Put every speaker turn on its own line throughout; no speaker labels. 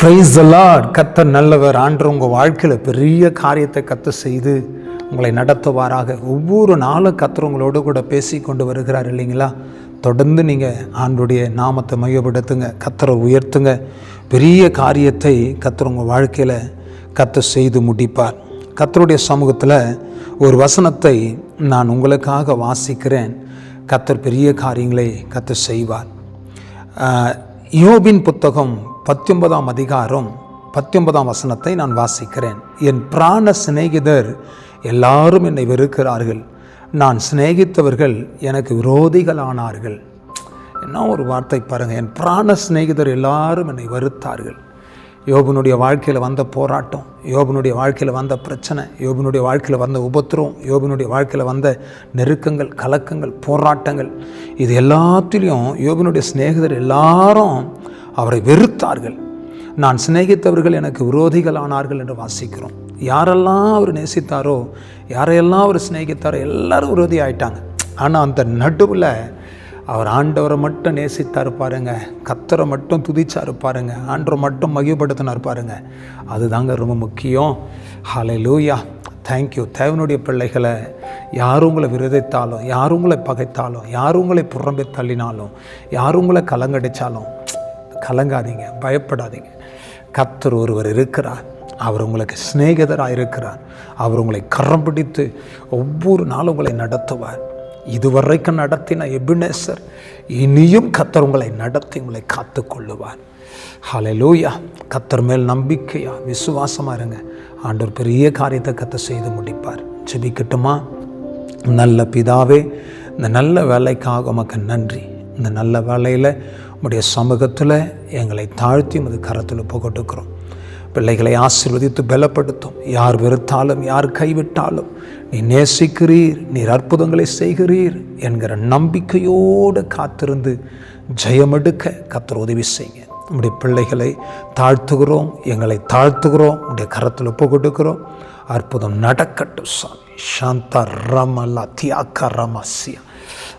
Price Lord கத்தர் நல்லவர். ஆண்டு உங்கள் வாழ்க்கையில் பெரிய காரியத்தை கத்த செய்து உங்களை நடத்துவாராக. ஒவ்வொரு நாளும் கத்தர் உங்களோடு கூட பேசி கொண்டு வருகிறார் இல்லைங்களா? தொடர்ந்து நீங்கள் ஆண்டுடைய நாமத்தை மையப்படுத்துங்க. கத்தரை உயர்த்துங்க. பெரிய காரியத்தை கத்தர் உங்கள் வாழ்க்கையில் கத்த செய்து முடிப்பார். கத்தருடைய சமூகத்தில் ஒரு வசனத்தை நான் உங்களுக்காக வாசிக்கிறேன். கத்தர் பெரிய காரியங்களை கத்த செய்வார். யோபின் புத்தகம் பத்தொன்பதாம் அதிகாரம் பத்தொன்பதாம் வசனத்தை நான் வாசிக்கிறேன். என் பிராண சிநேகிதர் எல்லாரும் என்னை வெறுக்கிறார்கள். நான் சிநேகித்தவர்கள் எனக்கு விரோதிகளானார்கள். என்ன ஒரு வார்த்தை பாருங்கள் என் பிராண சிநேகிதர் எல்லாரும் என்னை வெறுத்தார்கள். யோபனுடைய வாழ்க்கையில் வந்த போராட்டம் யோபனுடைய வாழ்க்கையில் வந்த பிரச்சனை யோபனுடைய வாழ்க்கையில் வந்த உபத்திரம் யோபனுடைய வாழ்க்கையில் வந்த நெருக்கங்கள் கலக்கங்கள் போராட்டங்கள் இது எல்லாத்துலேயும் யோபனுடைய சிநேகிதர் எல்லாரும் அவரை வெறுத்தார்கள். நான் சிநேகித்தவர்கள் எனக்கு விரோதிகள் ஆனார்கள் என்று வாசிக்கிறோம். யாரெல்லாம் அவர் நேசித்தாரோ யாரையெல்லாம் அவர் சிநேகித்தாரோ எல்லாரும் விரோதி ஆயிட்டாங்க. ஆனால் அந்த நடுவில் அவர் ஆண்டவரை மட்டும் நேசித்தார் பாருங்க கத்தரை மட்டும் துதிச்சார் பாருங்க ஆண்டவரை மட்டும் மகிழ்படுத்தினார் பாருங்க. அதுதாங்க ரொம்ப முக்கியம். ஹலை லூயா தேங்க்யூ தேவனுடைய பிள்ளைகளை யார் உங்களை விரோதித்தாலும் யார் உங்களை பகைத்தாலும் யார் உங்களை புறம்பே தள்ளினாலும் யார் உங்களை கலங்கடித்தாலும் கலங்காதீங்க பயப்படாதீங்க. கத்தர் ஒருவர் இருக்கிறார். அவர் உங்களுக்கு சிநேகிதராக இருக்கிறார். அவர் உங்களை கரம் பிடித்து ஒவ்வொரு நாளும் உங்களை நடத்துவார். இதுவரைக்கும் நடத்தின எபினேசர் இனியும் கத்தர் உங்களை நடத்தி உங்களை காத்து கொள்ளுவார் ஹலலூயா கத்தர் மேல் நம்பிக்கையா விசுவாசமாக இருங்க. ஆண்டவர் பெரிய காரியத்தை கத்தை செய்து முடிப்பார். ஜெபிக்கட்டுமா? நல்ல பிதாவே இந்த நல்ல வேலைக்காக உமக்கு நன்றி. இந்த நல்ல வேலையில் உம்முடைய சமூகத்தில் எங்களை தாழ்த்தி உமது கரத்தில் புகட்டுக்கிறோம் பிள்ளைகளை ஆசிர்வதித்து பலப்படுத்தும். யார் வெறுத்தாலும் யார் கைவிட்டாலும் நீ நேசிக்கிறீர் நீர் அற்புதங்களை செய்கிறீர் என்கிற நம்பிக்கையோடு காத்திருந்து ஜெயமெடுக்க கத்தர் உதவி செய்யுங்க. நம்முடைய பிள்ளைகளை தாழ்த்துகிறோம் எங்களை தாழ்த்துகிறோம் உடைய கரத்தில் ஒப்பு கொடுக்கிறோம் அற்புதம் நடக்கட்டும் சாமி. சாந்தா ரமலா தியாக்கா ரமசியா.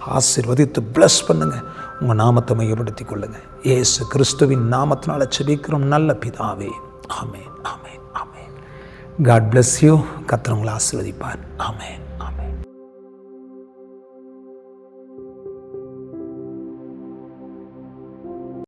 ஆசிர்வதித்து பிளஸ் பண்ணுங்க. உங்கள் நாமத்தை மையப்படுத்தி கொள்ளுங்க. ஏசு கிறிஸ்துவின் நாமத்தினால செபிக்கிறோம் நல்ல பிதாவே. ஆமேன். ஆமேன். ஆமேன். காட் பிளஸ் யூ கத்திரவங்களை ஆசீர்வதிப்பார். ஆமேன்.